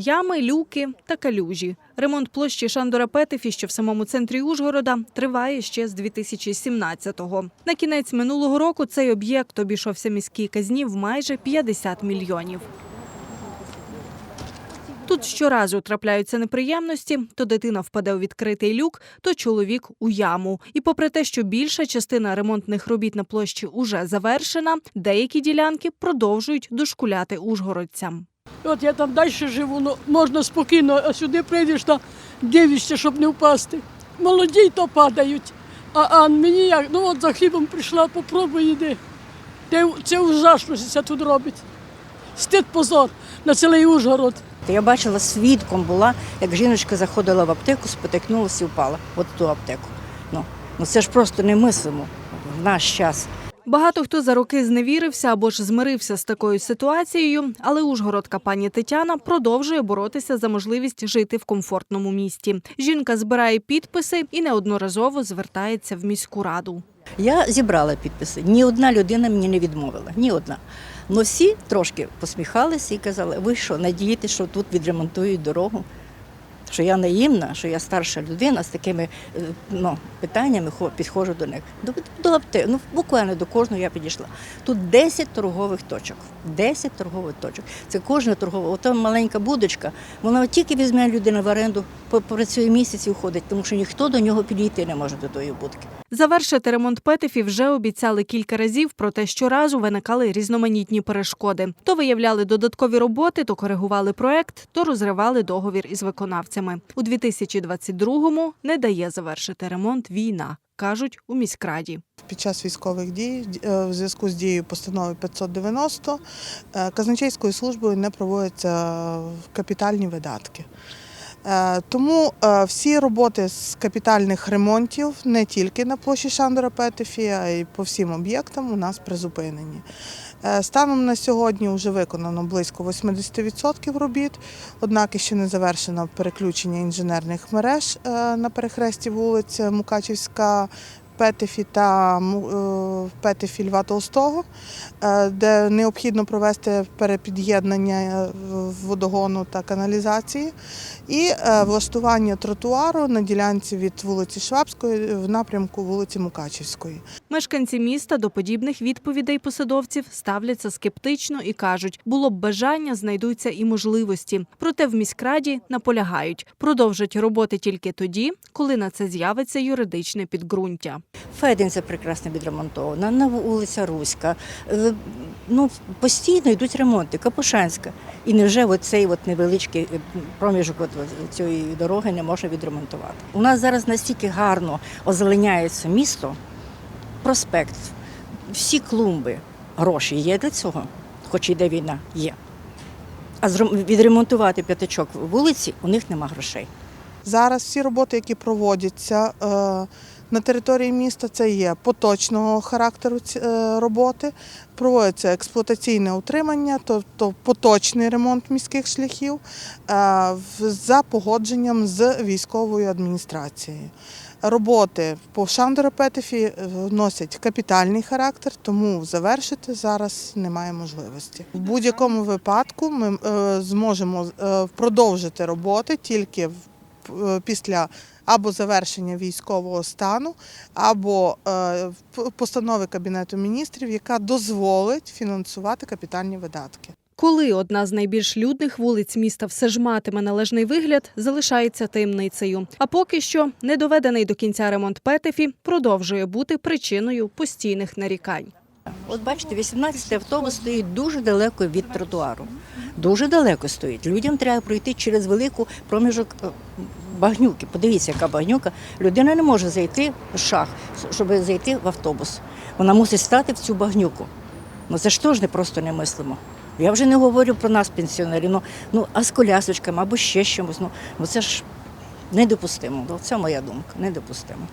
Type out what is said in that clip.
Ями, люки та калюжі. Ремонт площі Шандора Петефі, що в самому центрі Ужгорода, триває ще з 2017-го. На кінець минулого року цей об'єкт обійшовся міській казні в майже 50 мільйонів. Тут щоразу трапляються неприємності, то дитина впаде у відкритий люк, то чоловік у яму. І попри те, що більша частина ремонтних робіт на площі уже завершена, деякі ділянки продовжують дошкуляти ужгородцям. От я там далі живу, ну, можна спокійно, а сюди прийдеш та дивишся, щоб не впасти. Молоді то падають. А, а мені як, ну от за хлібом прийшла, попробуй йди. Це, це ужасно, що це тут робить. Стид позор на цілий Ужгород. Я бачила, свідком була, як жіночка заходила в аптеку, спотикнулася і впала. От ту аптеку. Ну, ну це ж просто немислимо в наш час. Багато хто за роки зневірився або ж змирився з такою ситуацією, але ужгородка пані Тетяна продовжує боротися за можливість жити в комфортному місті. Жінка збирає підписи і неодноразово звертається в міську раду. Я зібрала підписи. Ні одна людина мені не відмовила. Ні одна. Ну всі трошки посміхалися і казали, ви що, надієтесь, що тут відремонтують дорогу? Що я наївна, що я старша людина з такими е, ну, питаннями хо- підходжу до них. До, до аптеки, ну буквально до кожного я підійшла. Тут 10 торгових точок. 10 торгових точок. Це кожна торгова, ота маленька будочка, вона тільки візьме людина в оренду, попрацює місяць і уходить, тому що ніхто до нього підійти не може до тої будки. Завершити ремонт Петефі вже обіцяли кілька разів, проте щоразу виникали різноманітні перешкоди. То виявляли додаткові роботи, то коригували проект, то розривали договір із виконавцями. У 2022-му не дає завершити ремонт війна, кажуть у міськраді. Під час військових дій е, в зв'язку з дією постанови 590 е, казначейською службою не проводяться капітальні видатки. Е, Тому е, всі роботи з капітальних ремонтів не тільки на площі Шандора Петефі, а й по всім об'єктам у нас призупинені. Е, Станом на сьогодні вже виконано близько 80% робіт, однак ще не завершено переключення інженерних мереж на перехресті вулиць Мукачівська, Петефі та е, Петефі Льва Толстого, е, де необхідно провести перепід'єднання е, водогону та каналізації, і влаштування тротуару на ділянці від вулиці Швабської в напрямку вулиці Мукачівської. Мешканці міста до подібних відповідей посадовців ставляться скептично і кажуть, було б бажання, знайдуться і можливості. Проте в міськраді наполягають, продовжать роботи тільки тоді, коли на це з'явиться юридичне підґрунтя. Фединця прекрасно відремонтована, на вулиця Руська. Е, Ну, постійно йдуть ремонти, Капушанська. І невже оцей от невеличкий е, проміжок от цієї дороги не можна відремонтувати? У нас зараз настільки гарно озеленяється місто, проспект, всі клумби, гроші є для цього, хоч іде війна, є. А відремонтувати п'ятачок вулиці у них нема грошей. Зараз всі роботи, які проводяться е, на території міста, це є поточного характеру е, роботи. Проводиться експлуатаційне утримання, тобто поточний ремонт міських шляхів е, за погодженням з військовою адміністрацією. Роботи по Шандерепетефі е, носять капітальний характер, тому завершити зараз немає можливості. В будь-якому випадку ми зможемо продовжити роботи тільки в після або завершення військового стану, або е, постанови Кабінету міністрів, яка дозволить фінансувати капітальні видатки. Коли одна з найбільш людних вулиць міста все ж матиме належний вигляд, залишається таємницею. А поки що недоведений до кінця ремонт Петефі продовжує бути причиною постійних нарікань. От бачите, 18 автобус стоїть дуже далеко від тротуару. Дуже далеко стоїть. Людям треба пройти через велику проміжок е, багнюки. Подивіться, яка багнюка. Людина не може зайти в шах, щоб зайти в автобус. Вона мусить стати в цю багнюку. Ну це ж теж не просто не мислимо. Я вже не говорю про нас, пенсіонерів, ну, ну а з колясочками або ще чимось. Ну, ну це ж недопустимо. Ну, Це моя думка, недопустимо.